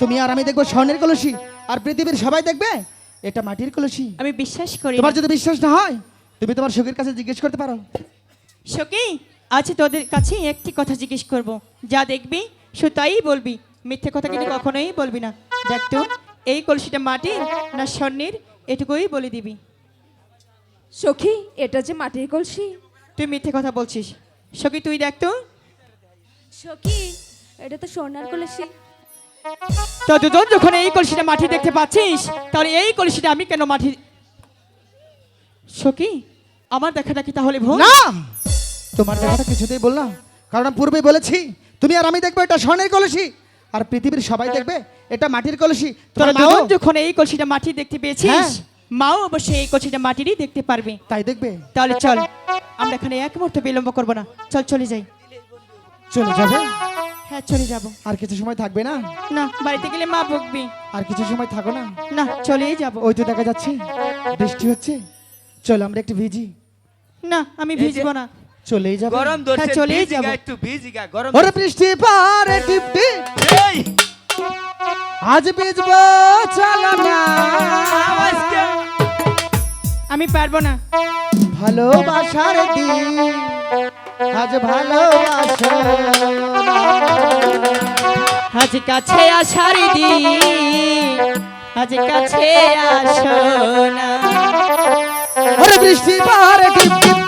তুমি আর আমি দেখব স্বর্ণের কলসি। আর পৃথিবীর সবাই দেখবে এটা মাটির কলসি। আমি বিশ্বাস করি তোমার যদি বিশ্বাস না হয় তুমি তোমার সুখের কাছে জিজ্ঞেস করতে পারো। সখী আজ তোদের কাছে একটি কথা জিজ্ঞেস করব। যা দেখবি শুধু তাই বলবি। মিথ্যে কথা কিন্তু কখনোই বলবি না। দেখ তো এই কলসিটা মাটির না স্বর্ণের এটুকুই বলে দিবি। সখী এটা যে মাটির কলসি। তুই মিথ্যে কথা বলছিস। সখী তুই দেখ তো। সখী এটা তো স্বর্ণের কলসি। তো দুজন যখন এই কলসিটা মাটি দেখতে পাচ্ছিস তাহলে এই কলসিটা আমি কেন মাটি সখী আমার দেখাটা কি তাহলে ভুল? না! তোমার দেখাটা কিছুতেই বললাম। কারণ পূর্বেই বলেছি তুমি আর আমি দেখব এটা স্বর্ণের কলসি। আর পৃথিবীর সবাই দেখবে এটা মাটির কলসি। তোরা দুজন যখন এই কলসিটা মাটি দেখতে পেয়েছিস হ্যাঁ। মাও অবশ্যই এই কলসিটা মাটিরই দেখতে পারবে। তাই দেখবে? তাহলে চল আমরা এখানে এক মুহূর্ত বিলম্ব করব না। চল চলে যাই। চলে যাবে? হ্যাঁ চলে যাব। আর কিছু সময় থাকবে না? না বাড়িতে গেলে মা বকবি। আর কিছু সময় থাকো না? না চলেই যাব। ওই তো দেখা যাচ্ছে। বৃষ্টি হচ্ছে। চল আমরা একটু ভিজি। না আমি ভিজবো না। চলেই যাব। গরম ধরছে হ্যাঁ, চলেই যাব। একটু ভিজিগা গরম ওরে বৃষ্টি পারে টিপটি এই! আজ ভিজবো চলো না আমি পারব না। ভালোবাসার দিন। আজ ভালোবাসো। আজ কাছে আসার দি আজ কাছে আসো না বৃষ্টি টিপটি আজ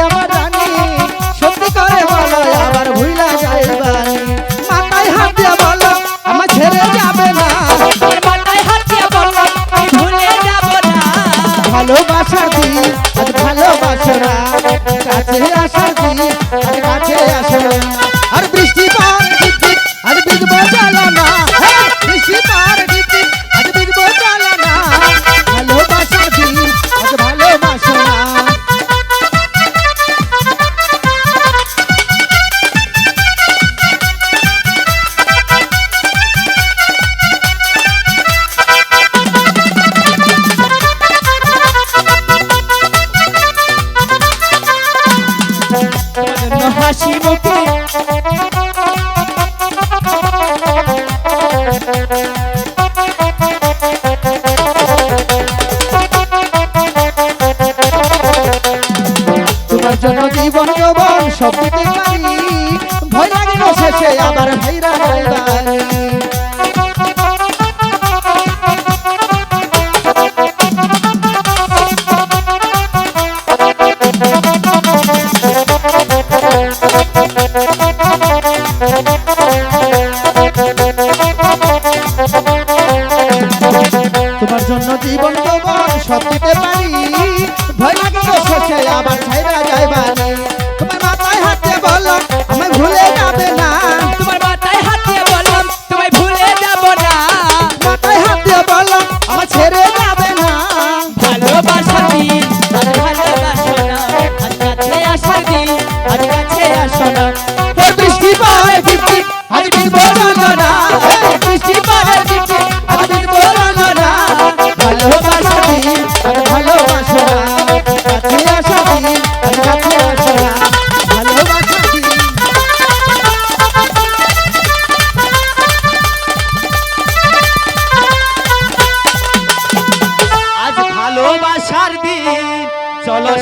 আমার রানী সত্যি করে বলো আবার ভুলা যাইবানি মাথায় হাত দিয়ে বলো আমার ছেড়ে যাবে না। মাথায় হাত দিয়ে বললাম ভুলে যাব না। ভালোবাসার দিন আজ ভালোবাসো না। কাছে দিন আজ কাছে আসো না। হাসি মুখে তোমার জন্য জীবন যৌবন সব দিতে পারি। ভয় লাগে শেষে আমার ভাইরা যাইবানি সব দিতে পারি। ভয় লাগে আমার ছাইরা আবার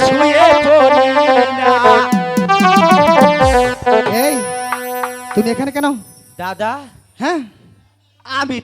শুয়ে পড়ি না। এই তুমি এখানে কেন? দাদা হ্যাঁ? আমি